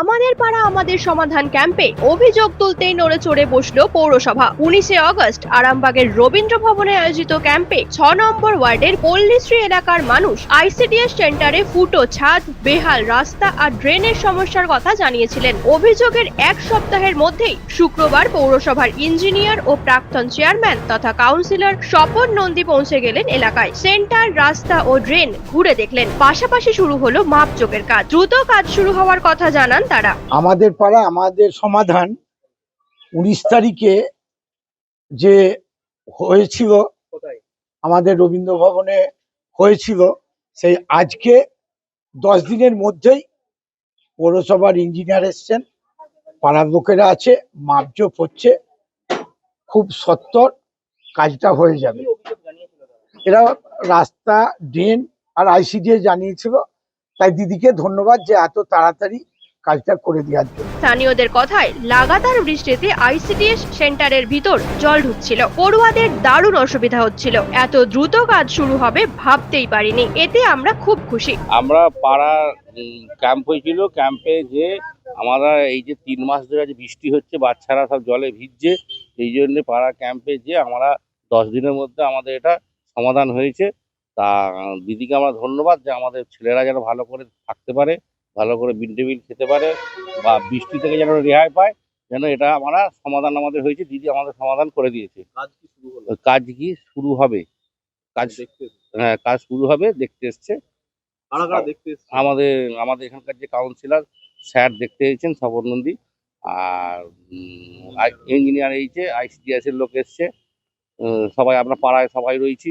আমাদের পাড়া আমাদের সমাধান ক্যাম্পে অভিযোগ তুলতেই নড়ে চড়ে বসল পৌরসভা। উনিশে অগস্ট আরামবাগের রবীন্দ্র ভবনে আয়োজিত ক্যাম্পে ছ নম্বর ওয়ার্ডের পল্লীশ্রী এলাকার মানুষ আইসিডিএস সেন্টারে ফুটো, ছাদ, বেহাল, রাস্তা আর ড্রেনের সমস্যার কথা জানিয়েছিলেন। অভিযোগের এক সপ্তাহের মধ্যেই শুক্রবার পৌরসভার ইঞ্জিনিয়ার ও প্রাক্তন চেয়ারম্যান তথা কাউন্সিলর স্বপন নন্দী পৌঁছে গেলেন এলাকায়। সেন্টার, রাস্তা ও ড্রেন ঘুরে দেখলেন। পাশাপাশি শুরু হলো মাপজোকের কাজ। দ্রুত কাজ শুরু হওয়ার কথা জানান তারা? আমাদের পাড়া, আমাদের সমাধান উনিশ তারিখে যে হয়েছিল, আমাদের রবীন্দ্র ভবনে হয়েছিল, সেই আজকে দশ দিনের মধ্যেই পৌরসভার ইঞ্জিনিয়ার এসছেন, পাড়ার লোকেরা আছে, মাপজোপ হচ্ছে, খুব সত্তর কাজটা হয়ে যাবে। এরা রাস্তা, ড্রেন আর আইসিডিএ জানিয়েছিল, তাই দিদিকে ধন্যবাদ যে এত তাড়াতাড়ি কাজটা করে দেওয়ার জন্য। স্থানীয়দের কথায় লাগাতার বৃষ্টিতে আইসিডিএস সেন্টারের ভিতর জল ঢুকছিল। পড়ুয়াদের দারুণ অসুবিধা হচ্ছিল। এত দ্রুত কাজ শুরু হবে ভাবতেই পারিনি। এতে আমরা খুব খুশি। আমরা পাড়ার ক্যাম্প হয়েছিল। ক্যাম্পে যে আমরা এই যে তিন মাস ধরে যে বৃষ্টি হচ্ছে বাচ্চারা সব জলে ভিজছে এই জন্য পাড়া ক্যাম্পে যে আমরা দশ দিনের মধ্যে আমাদের এটা সমাধান হয়েছে। তা দিদিকে আমরা ধন্যবাদ যে আমাদের ছেলেরা যেন ভালো করে থাকতে পারে। ভালো করে মিড ডে মিল খেতে পারে বা বৃষ্টি থেকে যেন রেহাই পায় যেন এটা আমরা সমাধান আমাদের হয়েছে দিদি আমাদের সমাধান করে দিয়েছে। কাজ কি শুরু কাজ কি শুরু হবে? কাজ দেখতে হ্যাঁ কাজ শুরু হবে দেখতে এসছে? আমাদের আমাদের এখানকার যে কাউন্সিলর স্যার দেখতে এসেছেন সবর নন্দী আর ইঞ্জিনিয়ার এইছে আইসিডিএস এর লোক এসছে। সবাই আমরা পাড়ায় সবাই রয়েছি।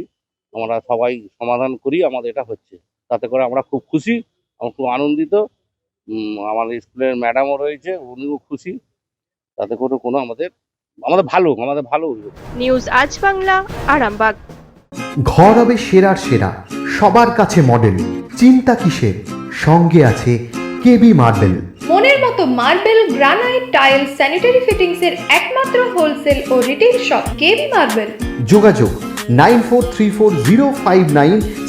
আমরা সবাই সমাধান করি আমাদের এটা হচ্ছে। তাতে করে আমরা খুব খুশি আমরা খুব আনন্দিত। উম, আমাদের স্কুলের ম্যাডামও রয়েছে উনিও খুশি। তাতে করে কোনো আমাদের আমাদের ভালো আমাদের ভালো নিউজ আজ বাংলা আরামবাগ। ঘর হবে সেরার সেরা সবার কাছে মডেল চিন্তা কিসের? সঙ্গে আছে কেবি মার্বেল মনের মতো marble granite tile sanitary fittings এর একমাত্র হোলসেল ও রিটেল শপ কেবি মার্বেল যোগাযোগ nine four three four zero five nine